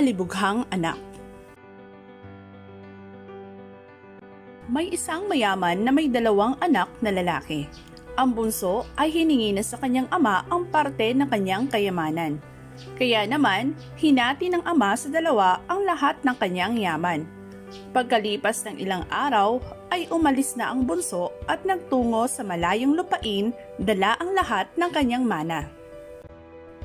alibughang anak. May isang mayaman na may dalawang anak na lalaki. Ang bunso ay hiningi na sa kanyang ama ang parte ng kanyang kayamanan. Kaya naman, hinati ng ama sa dalawa ang lahat ng kanyang yaman. Pagkalipas ng ilang araw, ay umalis na ang bunso at nagtungo sa malayong lupain, dala ang lahat ng kanyang mana.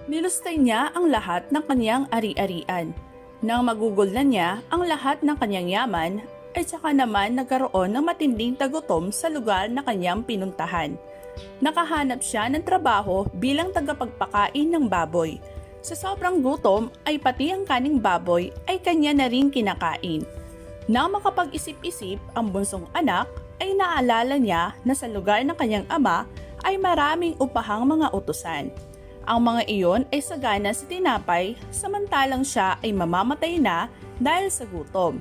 Nilustay niya ang lahat ng kanyang ari-arian. Nang magugol na niya ang lahat ng kanyang yaman, ay saka naman nagkaroon ng matinding tagutom sa lugar na kanyang pinuntahan. Nakahanap siya ng trabaho bilang tagapagpakain ng baboy. Sa sobrang gutom ay pati ang kaning baboy ay kanya na rin kinakain. Nang makapag-isip-isip ang bunsong anak, ay naalala niya na sa lugar ng kanyang ama ay maraming upahang mga utusan. Ang mga iyon ay sagana sa tinapay samantalang siya ay mamamatay na dahil sa gutom.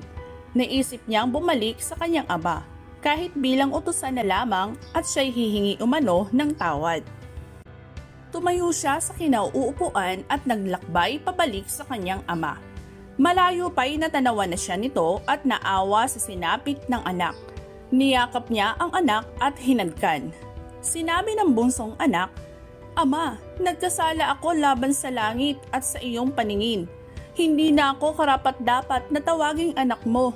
Naisip niyang bumalik sa kanyang ama kahit bilang utusan na lamang at siya'y hihingi umano ng tawad. Tumayo siya sa kinauupuan at naglakbay pabalik sa kanyang ama. Malayo pa'y natanawan na siya nito at naawa sa sinapit ng anak. Niyakap niya ang anak at hinagkan. Sinabi ng bunsong anak, Ama, nagkasala ako laban sa langit at sa iyong paningin. Hindi na ako karapat-dapat na tawaging anak mo.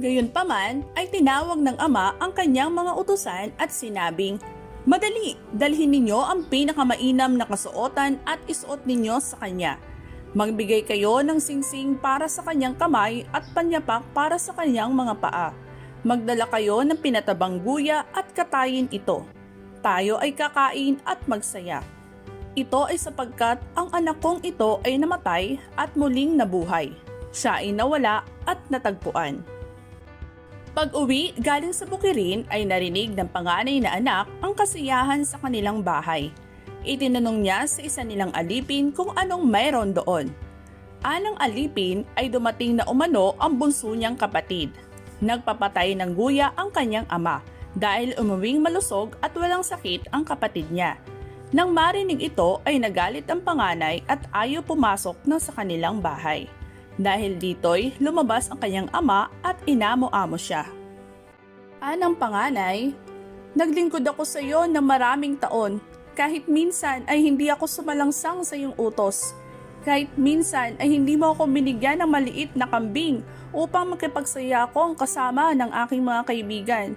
Gayunpaman ay tinawag ng ama ang kanyang mga utusan at sinabing, Madali, dalhin ninyo ang pinakamainam na kasuotan at isuot ninyo sa kanya. Magbigay kayo ng singsing para sa kanyang kamay at panyapak para sa kanyang mga paa. Magdala kayo ng pinatabang guya at katayin ito. Tayo ay kakain at magsaya. Ito ay sapagkat ang anak kong ito ay namatay at muling nabuhay. Siya ay nawala at natagpuan. Pag uwi galing sa bukirin ay narinig ng panganay na anak ang kasiyahan sa kanilang bahay. Itinanong niya sa isa nilang alipin kung anong mayroon doon. Anang alipin ay dumating na umano ang bunso niyang kapatid. Nagpapatay ng guya ang kanyang ama dahil umuwing malusog at walang sakit ang kapatid niya. Nang marinig ito ay nagalit ang panganay at ayaw pumasok na sa kanilang bahay. Dahil dito'y lumabas ang kanyang ama at inamo-amo siya. Anang panganay, naglingkod ako sa iyo ng maraming taon. Kahit minsan ay hindi ako sumalangsang sa iyong utos. Kahit minsan ay hindi mo ako binigyan ng maliit na kambing upang makipagsaya ako ang kasama ng aking mga kaibigan.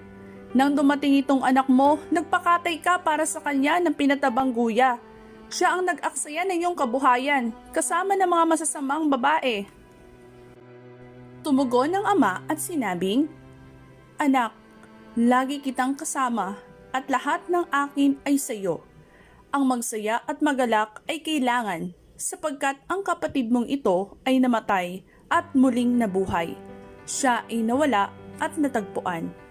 Nang dumating itong anak mo, nagpakatay ka para sa kanya ng pinatabang guya. Siya ang nag-aksaya ng iyong kabuhayan, kasama ng mga masasamang babae. Tumugon ng ama at sinabing, Anak, lagi kitang kasama at lahat ng akin ay sa iyo. Ang magsaya at magalak ay kailangan sapagkat ang kapatid mong ito ay namatay at muling nabuhay. Siya ay nawala at natagpuan.